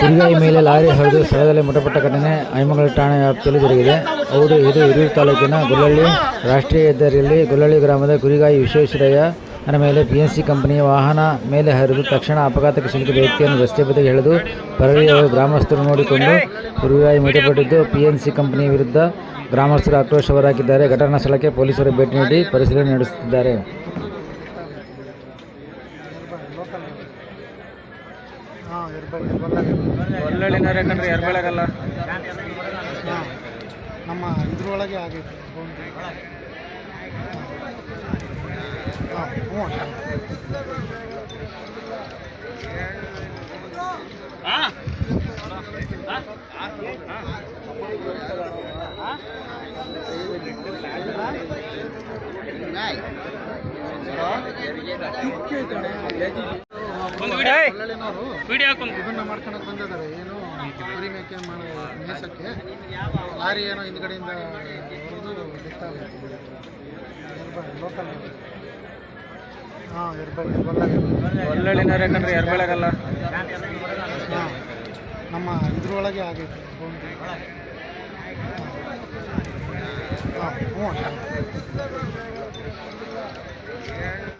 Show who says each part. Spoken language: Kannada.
Speaker 1: ಕುರಿಗಾಯಿ ಮೇಲೆ ಲಾರಿ ಹರಿದು ಸ್ಥಳದಲ್ಲಿ ಮೃತಪಟ್ಟ ಘಟನೆ ಐಮಂಗಲ ಠಾಣೆ ವ್ಯಾಪ್ತಿಯಲ್ಲಿ ಜರುಗಿದೆ. ಹೌದು, ಇದು ಹಿರಿಯೂರು ತಾಲೂಕಿನ ಗುಲ್ಲಳ್ಳಿ ರಾಷ್ಟ್ರೀಯ ಹೆದ್ದಾರಿಯಲ್ಲಿ ಗುಲ್ಲಳ್ಳಿ ಗ್ರಾಮದ ಕುರಿಗಾಯಿ ವಿಶ್ವೇಶ್ವರಯ್ಯ ಅದರ ಮೇಲೆ ಪಿ ಎನ್ ಸಿ ಕಂಪನಿಯ ವಾಹನ ಮೇಲೆ ಹರಿದು ತಕ್ಷಣ ಅಪಘಾತಕ್ಕೆ ಸಿಲುಕಿದ ವ್ಯಕ್ತಿಯನ್ನು ರಸ್ತೆ ಬದಿಗೆ ಎಳೆದು ಪರವಿ ಅವರು ಗ್ರಾಮಸ್ಥರು ನೋಡಿಕೊಂಡು ಕುರಿಗಾಯಿ ಮೃತಪಟ್ಟಿದ್ದು ಪಿ ಎನ್ ಸಿ ಕಂಪನಿಯ ವಿರುದ್ಧ ಗ್ರಾಮಸ್ಥರು ಆಕ್ರೋಶ ಹೊರಹಾಕಿದ್ದಾರೆ. ಘಟನಾ ಸ್ಥಳಕ್ಕೆ ಪೊಲೀಸರು ಭೇಟಿ ನೀಡಿ ಪರಿಶೀಲನೆ ನಡೆಸುತ್ತಿದ್ದಾರೆ.
Speaker 2: ಒಳ್ಳೊಳ್ಳಿನವ್ರೆ ಕಣ್ರಿ ಯಾರು ಬೆಳಗಲ್ಲ.
Speaker 3: ಹಾಂ ನಮ್ಮ ಇದ್ರೊಳಗೆ ಆಗೈತೆ ಹ್ಞೂ. ಹಾಂ. ಹ್ಞೂ ವಿಡಿಯೋ ಹಾಕೊಂಡು ವಿಭಿನ್ನ ಮಾಡ್ಕೊಳಕ್ ಬಂದಿದ್ದಾರೆ. ಏನು ಕುರಿ ಮೇಕೆ ಮಾಡೋ ಮೇಸಕ್ಕೆ ಲಾರಿ ಏನೋ ಹಿಂದ್ಗಡೆಯಿಂದ ಹೊಡೆದು ಲೋಕಲ್ ಹಾಂ ಇರ್ಬೇಕು ಹಾಂ ನಮ್ಮ ಇದ್ರೊಳಗೆ ಆಗೈತೆ. ಹಾಂ ಹ್ಞೂ.